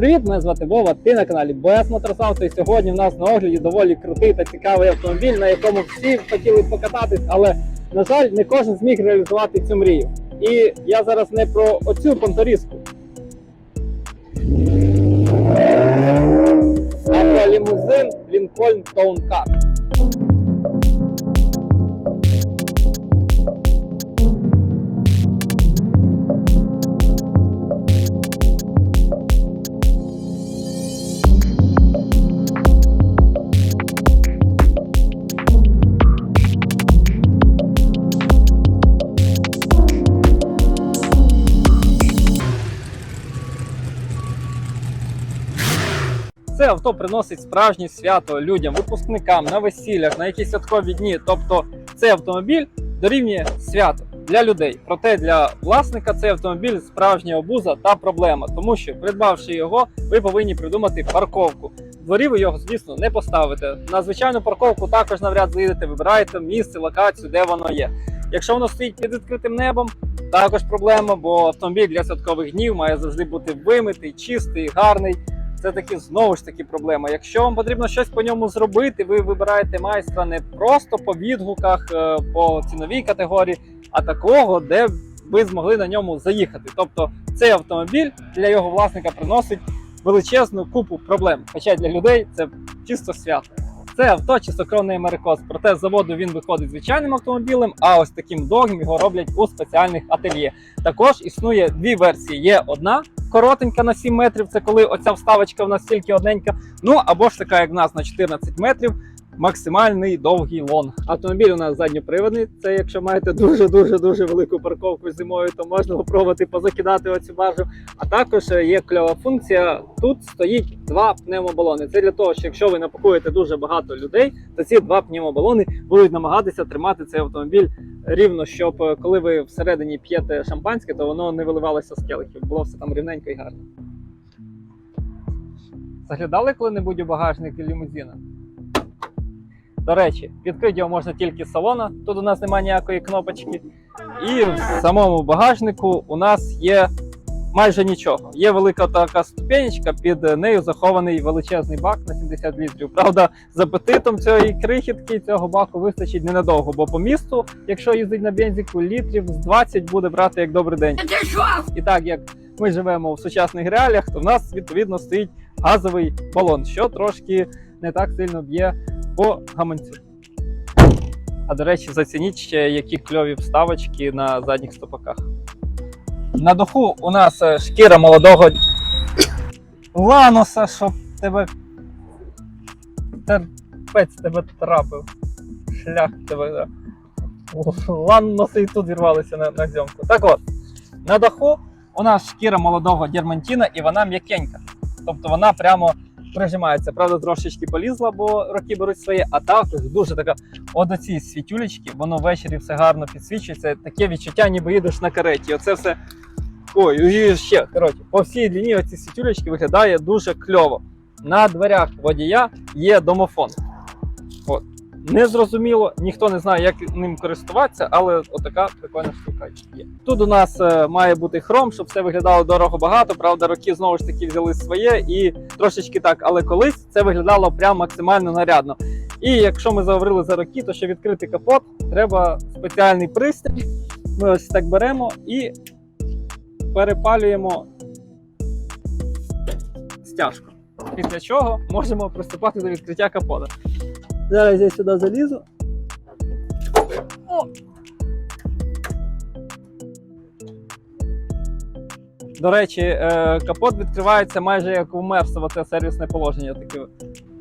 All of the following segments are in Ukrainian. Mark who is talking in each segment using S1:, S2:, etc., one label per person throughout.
S1: Привіт, мене звати Вова. Ти на каналі БС Motorsound. І сьогодні в нас на огляді доволі крутий та цікавий автомобіль, на якому всі хотіли покататись, але на жаль, не кожен зміг реалізувати цю мрію. І я зараз не про оцю понторізку, а про лімузин Lincoln Town Car. Авто приносить справжнє свято людям, випускникам на весіллях, на якісь святкові дні. Тобто цей автомобіль дорівнює свято для людей. Проте для власника цей автомобіль справжня обуза та проблема, тому що придбавши його, ви повинні придумати парковку. Дворі ви його, звісно, не поставите. На звичайну парковку також навряд заїдете, вибираєте місце, локацію, де воно є. Якщо воно стоїть під відкритим небом, також проблема, бо автомобіль для святкових днів має завжди бути вимитий, чистий, гарний. Це таки знову ж таки проблема. Якщо вам потрібно щось по ньому зробити, ви вибираєте майстра не просто по відгуках, е, по ціновій категорії, а такого, де ви змогли на ньому заїхати. Тобто цей автомобіль для його власника приносить величезну купу проблем. Хоча для людей це чисто свято. Це авто чистокровний америкос, проте з заводу він виходить звичайним автомобілем, а ось таким довгим його роблять у спеціальних ательє. Також існує дві версії. Є одна коротенька на 7 метрів, це коли оця вставочка в нас тільки одненька. Ну або ж така, як в нас на 14 метрів. Максимальний довгий лонг. Автомобіль у нас задньоприводний. Це якщо маєте дуже дуже велику парковку зимою, то можна спробувати позакидати оцю баржу. А також е, є кльова функція. Тут стоїть два пневмобалони. Це для того, що якщо ви напакуєте дуже багато людей, то ці два пневмобалони будуть намагатися тримати цей автомобіль рівно, щоб е, коли ви всередині п'єте шампанське, то воно не виливалося з келихів. Було все там рівненько і гарно. Заглядали коли-небудь у багажник лімузина? До речі, відкрити його можна тільки з салона. Тут у нас немає ніякої кнопочки. І в самому багажнику у нас є майже нічого. Є велика така ступенечка, під нею захований величезний бак на 70 літрів. Правда, з апетитом цієї крихітки цього баку вистачить ненадовго, бо по місту, якщо їздить на бензику, літрів з 20 буде брати як добрий день. І так як ми живемо в сучасних реаліях, то в нас відповідно стоїть газовий балон, що трошки не так сильно б'є по гаманцю. А до речі, зацініть ще, які кльові вставочки на задніх стопаках. На духу у нас е, шкіра молодого ланоса, щоб тебе терпець тебе трапив. Шлях тебе. Ланоси і тут вірвалися на, на зйомку. Так от, на даху у нас шкіра молодого дермантіна і вона м'якенька. Тобто вона прямо прижимається. Правда, трошечки полізла, бо роки беруть своє, а також дуже така от оці світюлечки, воно ввечері все гарно підсвічується. Таке відчуття, ніби їдеш на кареті. Оце все. Ой, і ще коротше, по всій длині оці світюлечки виглядає дуже кльово. На дверях водія є домофон. От. Незрозуміло, ніхто не знає, як ним користуватися, але отака прикольна штука є. Тут у нас е, має бути хром, щоб все виглядало дорого багато. Правда, роки знову ж таки взяли своє і трошечки так, але колись це виглядало прям максимально нарядно. І якщо ми заговорили за роки, то щоб відкрити капот, треба спеціальний пристрій. Ми ось так беремо і перепалюємо стяжку. Після чого можемо приступати до відкриття капота. Зараз я сюди залізу. О! До речі, е, капот відкривається майже як у Мерсова, це сервісне положення. Таке.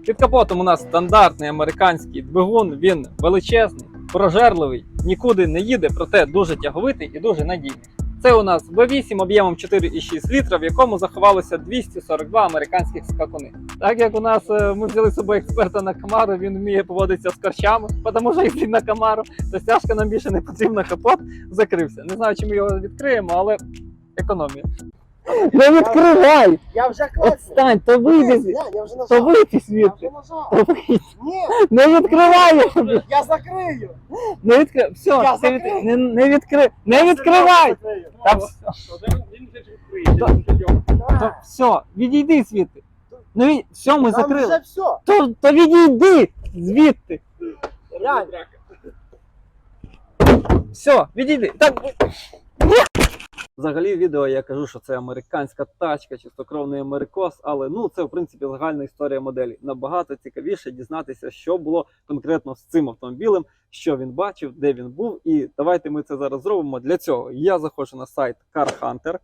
S1: Під капотом у нас стандартний американський двигун, він величезний, прожерливий, нікуди не їде, проте дуже тяговитий і дуже надійний. Це у нас V8 об'ємом 4,6 літра, в якому заховалося 242 американських скакуни. Так як у нас е, ми взяли з собою експерта на Камару, він вміє поводитися з корчами, тому що він на Камару, то стяжка нам більше не потрібна, капот закрився. Не знаю, чи ми його відкриємо, але економія. Не відкривай!
S2: Я вже клацаю.
S1: Отстань, то вийди,
S2: Ні, я вже
S1: то вийди
S2: Я вже нажав.
S1: То вийди.
S2: Ні,
S1: Не відкривай! я тобі.
S2: я закрию.
S1: Не відкривай. Все,
S2: Я
S1: ти від-
S2: закрию.
S1: не, не відкрив. Не
S2: Я
S1: відкривай!
S2: закрию.
S1: Та вс- то все, відійди звідти. Ну і все, ми
S2: Там
S1: закрили.
S2: вже все.
S1: То, то відійди звідти.
S2: Глянь.
S1: Все, відійди. Так. Взагалі в відео я кажу, що це американська тачка, чистокровний америкос, але ну це в принципі загальна історія моделі. Набагато цікавіше дізнатися, що було конкретно з цим автомобілем, що він бачив, де він був. І давайте ми це зараз зробимо. Для цього я заходжу на сайт Car Hunter,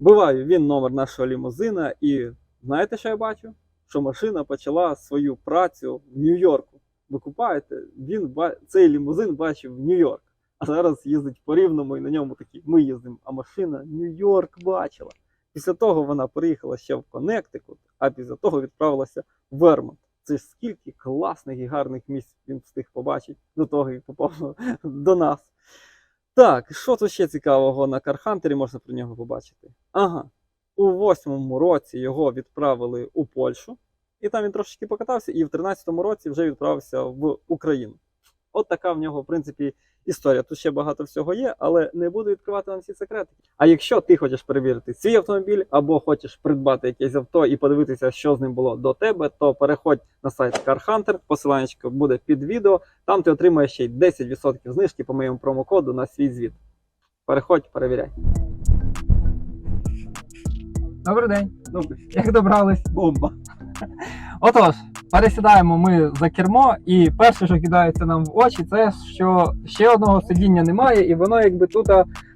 S1: биваю він номер нашого лімузина, і знаєте, що я бачу? Що машина почала свою працю в Нью-Йорку. Ви купаєте, він цей лімузин бачив в Нью-Йорк. А зараз їздить по рівному і на ньому такі. Ми їздимо, а машина Нью-Йорк бачила. Після того вона приїхала ще в Коннектикут, а після того відправилася в Вермонт. Це ж скільки класних і гарних місць він встиг побачити до того, як попав до нас. Так, що тут ще цікавого на Кархантері можна про нього побачити? Ага, у восьмому році його відправили у Польщу, і там він трошечки покатався, і в 13-му році вже відправився в Україну. От така в нього, в принципі, історія. Тут ще багато всього є, але не буду відкривати вам всі секрети. А якщо ти хочеш перевірити свій автомобіль або хочеш придбати якесь авто і подивитися, що з ним було до тебе, то переходь на сайт Car Hunter, посилання буде під відео. Там ти отримаєш ще й 10% знижки по моєму промокоду на свій звіт. Переходь, перевіряй. Добрий день. Як добрались? Бомба. Отож, пересідаємо ми за кермо, і перше, що кидається нам в очі, це що ще одного сидіння немає, і воно якби тут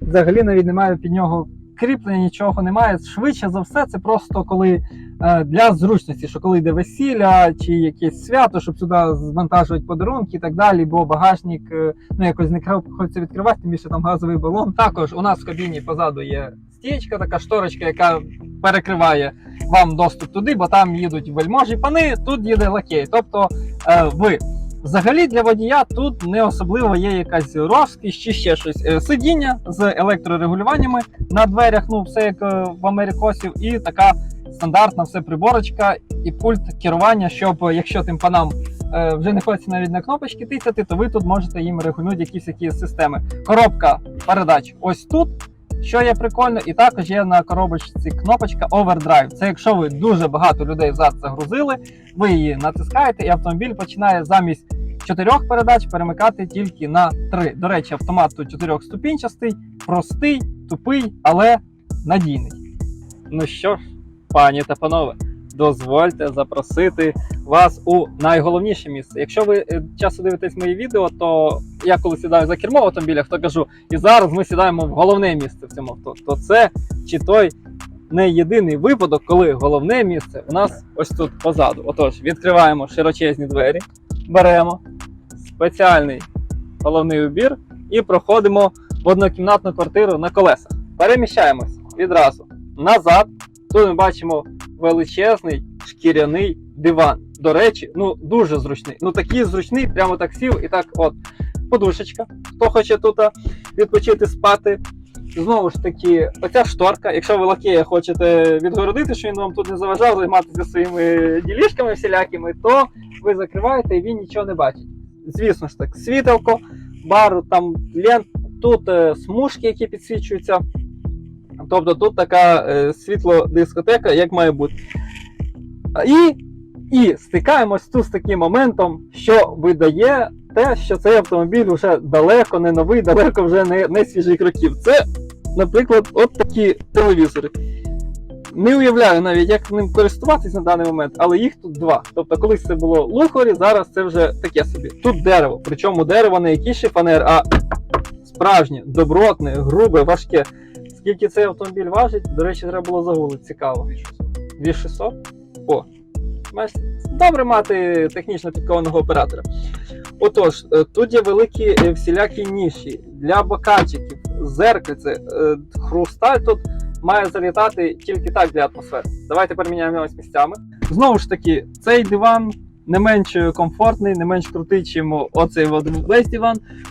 S1: взагалі навіть немає під нього кріплення, нічого немає. Швидше за все, це просто коли е, для зручності, що коли йде весілля чи якесь свято, щоб сюди звантажувати подарунки і так далі, бо багажник е, ну якось не хочеться відкривати, тим більше там газовий балон. Також у нас в кабіні позаду є стічка, така шторочка, яка перекриває вам доступ туди, бо там їдуть вельможі пани, тут їде лакей. Тобто е, ви. Взагалі для водія тут не особливо є якась розкіш чи ще щось. Е, Сидіння з електрорегулюваннями на дверях, ну все як е, в Америкосів, і така стандартна все приборочка і пульт керування, щоб е, якщо тим панам вже не хочеться навіть на кнопочки тицяти, то ви тут можете їм регулювати якісь які системи. Коробка передач ось тут. Що є прикольно, і також є на коробочці кнопочка Overdrive. Це якщо ви дуже багато людей взад загрузили, ви її натискаєте, і автомобіль починає замість чотирьох передач перемикати тільки на три. До речі, автомат тут чотирьохступінчастий, простий, тупий, але надійний. Ну що ж, пані та панове, дозвольте запросити вас у найголовніше місце. Якщо ви е, часто дивитесь мої відео, то я коли сідаю за кермо в автомобілях, то кажу, і зараз ми сідаємо в головне місце в цьому авто. То це чи той не єдиний випадок, коли головне місце у нас ось тут позаду. Отож, відкриваємо широчезні двері, беремо спеціальний головний убір і проходимо в однокімнатну квартиру на колесах. Переміщаємось відразу назад. Тут ми бачимо величезний шкіряний диван. До речі, ну дуже зручний. Ну такий зручний, прямо так сів і так от. Подушечка. Хто хоче тут відпочити спати. Знову ж таки, оця шторка. Якщо ви лакея хочете відгородити, що він вам тут не заважав займатися своїми ділішками всілякими, то ви закриваєте і він нічого не бачить. Звісно ж так, світелко, бар, там лент, тут е, смужки, які підсвічуються. Тобто тут така е, світлодискотека, як має бути. І, і стикаємось тут з таким моментом, що видає те, що цей автомобіль вже далеко не новий, далеко вже не, не свіжих років. Це, наприклад, от такі телевізори. Не уявляю навіть, як ним користуватись на даний момент, але їх тут два. Тобто, колись це було лухорі, зараз це вже таке собі. Тут дерево. Причому дерево не якийсь шифанер, а справжнє, добротне, грубе, важке. Скільки цей автомобіль важить, до речі, треба було загуглити. Цікаво. 2600? О, добре мати технічно підкованого оператора. Отож, е, тут є великі е, всілякі ніші для бокальчиків, зеркальце, е, хрусталь тут має залітати тільки так для атмосфери. Давайте переміняємось місцями. Знову ж таки, цей диван не менш комфортний, не менш крутий, чим оцей весь.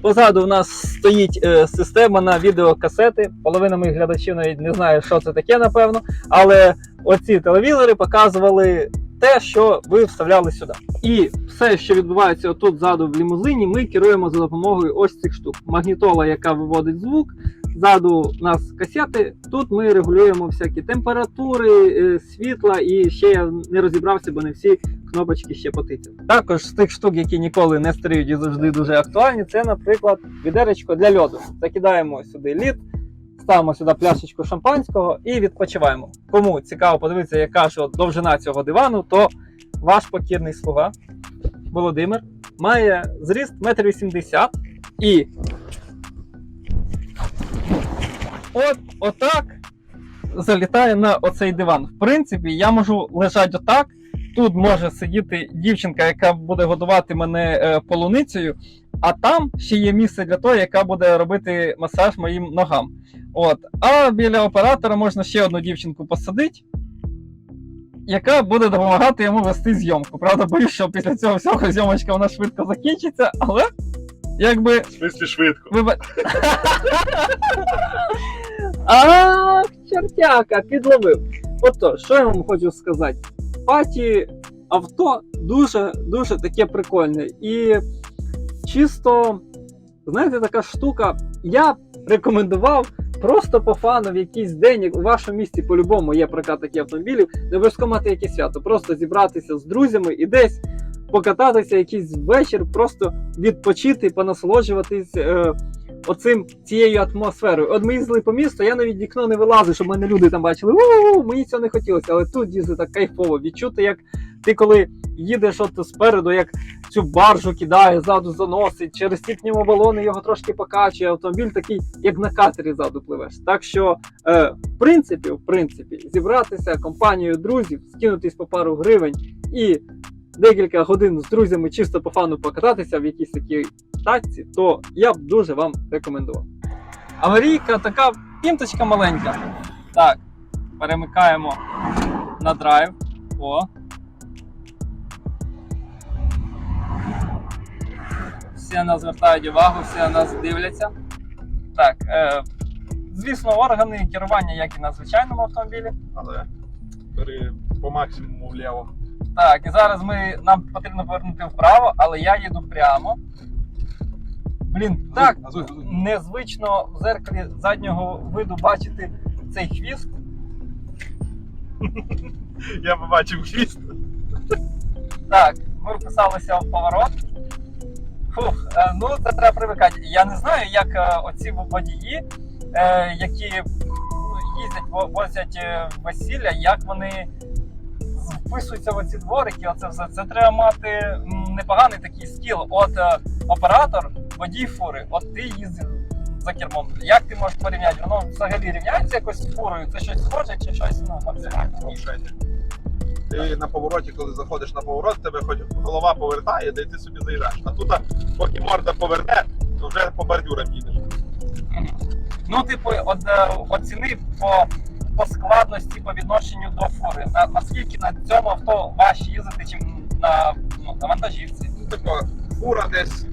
S1: Позаду у нас стоїть е, система на відеокасети. Половина моїх глядачів навіть не знає, що це таке, напевно. Але оці телевізори показували те, що ви вставляли сюди. І все, що відбувається отут ззаду в лімузині, ми керуємо за допомогою ось цих штук. Магнітола, яка виводить звук. Ззаду у нас касети. Тут ми регулюємо всякі температури, е, світла, і ще я не розібрався, бо не всі кнопочки ще потицяли. Також з тих штук, які ніколи не старіють і завжди дуже актуальні, це, наприклад, відеречко для льоду. Закидаємо сюди лід, ставимо сюди пляшечку шампанського і відпочиваємо. Кому цікаво подивитися, яка ж довжина цього дивану, то ваш покірний слуга Володимир має зріст 1,80 м і от отак залітає на оцей диван. В принципі, я можу лежати отак. Тут може сидіти дівчинка, яка буде годувати мене е, полуницею, а там ще є місце для того, яка буде робити масаж моїм ногам. От. А біля оператора можна ще одну дівчинку посадити, яка буде допомагати йому вести зйомку. Правда, боюсь, що після цього всього зйомочка вона швидко закінчиться, але якби
S2: В смислі швидко.
S1: ви... Ах, чертяка, підловив. Ото, що я вам хочу сказати? Паті авто дуже дуже таке прикольне. І чисто, знаєте, така штука. Я рекомендував просто по фану в якийсь день, як у вашому місті по-любому є прокат таких автомобілів, не обов'язково мати якесь свято, просто зібратися з друзями і десь покататися якийсь вечір, просто відпочити, понасолоджуватись е, оцим цією атмосферою. От ми їздили по місту, я навіть вікно не вилазив, щоб мене люди там бачили. У-у-у, мені цього не хотілося, але тут їздити так кайфово. Відчути, як ти коли їдеш от спереду, як цю баржу кидає, ззаду заносить, через ті пневмобалони його трошки покачує. Автомобіль такий, як на катері ззаду пливеш. Так що, е, в принципі, в принципі, зібратися компанією друзів, скинутись по пару гривень і декілька годин з друзями чисто по фану покататися в якійсь такій тачці, то я б дуже вам рекомендував. Аварійка така пімточка маленька. Так, перемикаємо на драйв. О. Всі на нас звертають увагу, всі на нас дивляться. Так, е, звісно, органи керування, як і на звичайному автомобілі.
S2: Але бери по максимуму вліво.
S1: Так, і зараз ми, нам потрібно повернути вправо, але я їду прямо. Блін, так
S2: Газуй, газуй.
S1: незвично в зеркалі заднього виду бачити цей хвіст.
S2: Я побачив хвіст.
S1: Так, ми вписалися в поворот. Фух, е, ну це треба привикати. Я не знаю, як е, оці водії, е, які ну, їздять, во- возять весілля, як вони вписуються в оці дворики. Оце все. Це треба мати непоганий такий скіл. От е, оператор, водій фури, от ти їздив за кермом. Як ти можеш порівняти? Воно взагалі рівняється якось з фурою? Це щось схоже чи щось ну, максимально?
S2: Ти на повороті, коли заходиш на поворот, тебе хоч голова повертає, де ти собі заїжджаєш. А тут, поки морда поверне, то вже по бордюрам їдеш.
S1: Ну, типу, от, е, оціни по, по складності по відношенню до фури. На, наскільки на цьому авто важче їздити, ніж на, ну, на вантажівці.
S2: Ну, типу, фура десь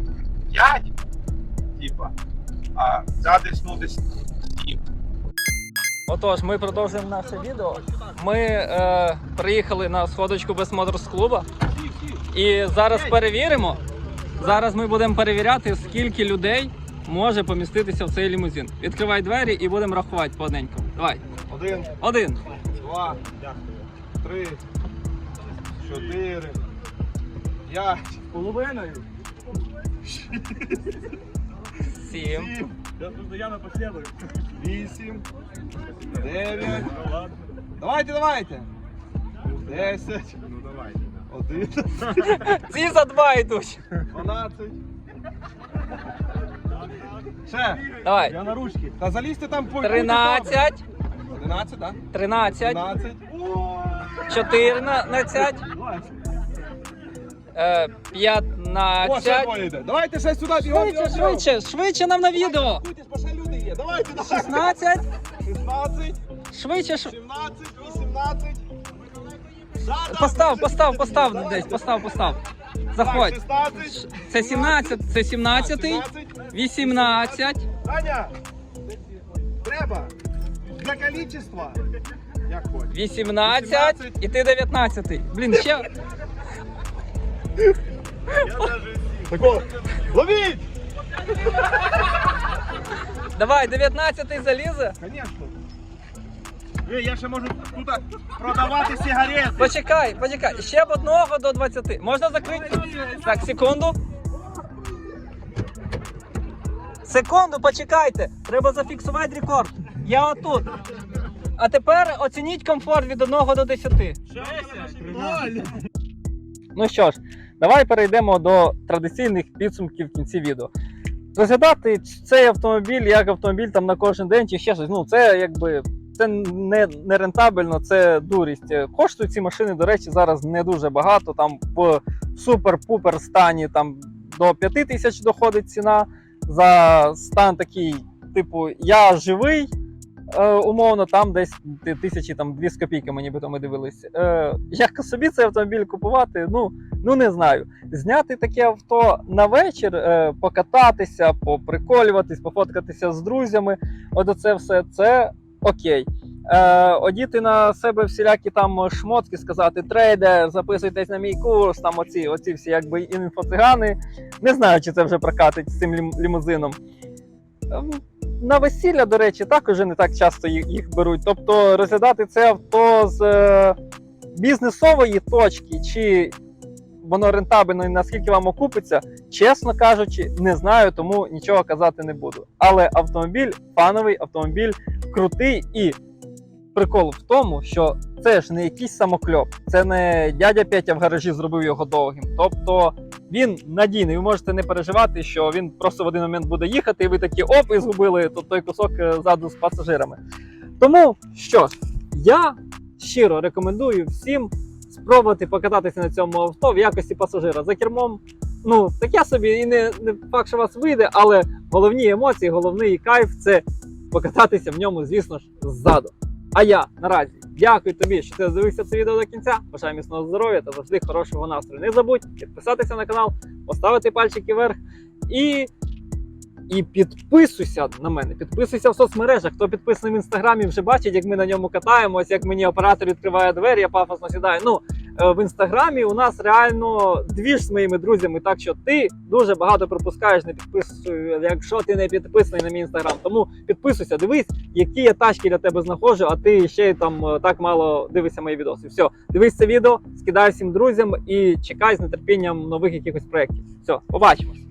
S2: 5, типа, а ця десь, ну, десь 7.
S1: Отож, ми продовжуємо наше відео. Ми е, приїхали на сходочку без моторс-клуба і зараз перевіримо. Зараз ми будемо перевіряти, скільки людей може поміститися в цей лімузин. Відкривай двері і будемо рахувати по одненькому. Давай.
S2: Один,
S1: Один,
S2: два, три, чотири, п'ять.
S3: Половиною.
S1: сім,
S3: постоянно последую.
S2: Вісім, дев'ять,
S3: Ну
S2: давайте, давайте. Десять,
S3: Ну давайте.
S2: один,
S1: ці за два йдуть.
S2: дванадцять. Ще,
S1: Давай.
S3: Я на ручки.
S2: та залізьте там по...
S1: 13,
S2: Одинадцять, так?
S1: 13,
S2: Дванадцять.
S1: 14, е,
S2: О, ще
S1: 15.
S2: двоє йде. Давайте ще сюди, бігом,
S1: Швидше,
S2: бігом, бігом.
S1: швидше, швидше нам на відео.
S2: Кутись, бо ще люди є. Давайте, давайте.
S1: 16,
S2: 16,
S1: швидше, шв...
S2: 17, 18.
S1: Постав, постав, постав десь, постав, постав. Заходь.
S2: Так, 16,
S1: Це 17, це 17,
S2: 17.
S1: 18.
S2: Аня, треба для количества. Як хочеш.
S1: 18 і ти 19. Блін, ще.
S2: Тако, ловіть!
S1: Давай, 19 залізе.
S2: Конечно. Е, я ще можу тут продавати сигарети.
S1: Почекай, почекай. Ще б одного до 20. Можна закрити? Так, секунду. Секунду, почекайте. Треба зафіксувати рекорд. Я отут. А тепер оцініть комфорт від 1 до 10. Ну що ж, давай перейдемо до традиційних підсумків в кінці відео. Розглядати цей автомобіль як автомобіль там на кожен день чи ще щось. Ну, це якби це не, не рентабельно, це дурість. Коштують ці машини, до речі, зараз не дуже багато. Там в супер-пупер стані там до 5 тисяч доходить ціна. За стан такий, типу, я живий. Е, умовно, там десь тисячі там дві з копійками, ніби то ми дивились. Е, як собі цей автомобіль купувати? Ну, ну не знаю. Зняти таке авто на вечір, е, покататися, поприколюватись, пофоткатися з друзями. От оце все це окей. Е, одіти на себе всілякі там шмотки, сказати трейдер, записуйтесь на мій курс, там оці, оці всі якби інфоцигани. Не знаю, чи це вже прокатить з цим лім- лімузином. На весілля, до речі, також не так часто їх, їх беруть. Тобто розглядати це авто з е, бізнесової точки, чи воно рентабельно і наскільки вам окупиться, чесно кажучи, не знаю, тому нічого казати не буду. Але автомобіль фановий, автомобіль крутий і прикол в тому, що це ж не якийсь самокльоп, це не дядя Петя в гаражі зробив його довгим. Тобто він надійний. Ви можете не переживати, що він просто в один момент буде їхати, і ви такі оп, і згубили тут той кусок е, ззаду з пасажирами. Тому що ж, я щиро рекомендую всім спробувати покататися на цьому авто в якості пасажира за кермом. Ну, таке собі і не, не факт, що вас вийде, але головні емоції, головний кайф це покататися в ньому, звісно ж, ззаду. А я наразі дякую тобі, що ти дивився це відео до кінця. Бажаю міцного здоров'я та завжди хорошого настрою. Не забудь підписатися на канал, поставити пальчики вверх і. І підписуйся на мене, підписуйся в соцмережах. Хто підписаний в інстаграмі, вже бачить, як ми на ньому катаємось, як мені оператор відкриває двері, я пафосно сідаю. Ну в інстаграмі у нас реально дві ж з моїми друзями. Так що ти дуже багато пропускаєш, не підписуй, якщо ти не підписаний на мій інстаграм. Тому підписуйся, дивись, які я тачки для тебе знаходжу, а ти ще там е, так мало дивишся мої відоси. Все, дивись це відео, скидай всім друзям і чекай з нетерпінням нових якихось проєктів. Все, побачимось.